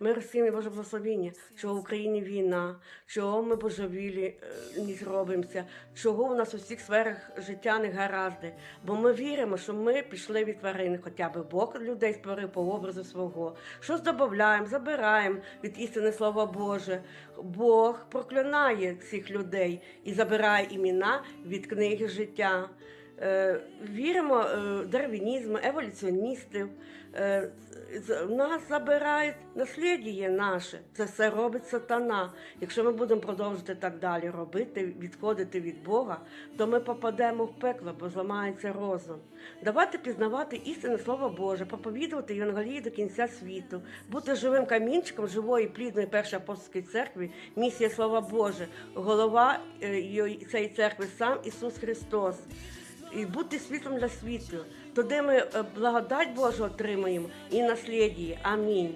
Мир всім і Боже благословіння, чого в Україні війна, чого ми божевілі не зробимося, чого у нас у всіх сферах життя не гаразди. Бо ми віримо, що ми пішли від тварин, хоча б Бог людей створив по образу свого. Що додаємо, забираємо від істини Слова Боже. Бог проклинає цих людей і забирає імена від книги життя. Е, віримо е, дарвінізм, еволюціоністів. Е, нас забирають наслідіє наше. Це все робить сатана. Якщо ми будемо продовжувати так далі робити, відходити від Бога, то ми попадемо в пекло, бо зламається розум. Давайте пізнавати істинне Слово Боже, проповідувати Євангелії до кінця світу, бути живим камінчиком живої плідної першої апостольської церкви, місія Слова Боже, голова цієї церкви сам Ісус Христос і бути світом для світу. Туди ми е, благодать Божу отримаємо і наслідії. Амінь.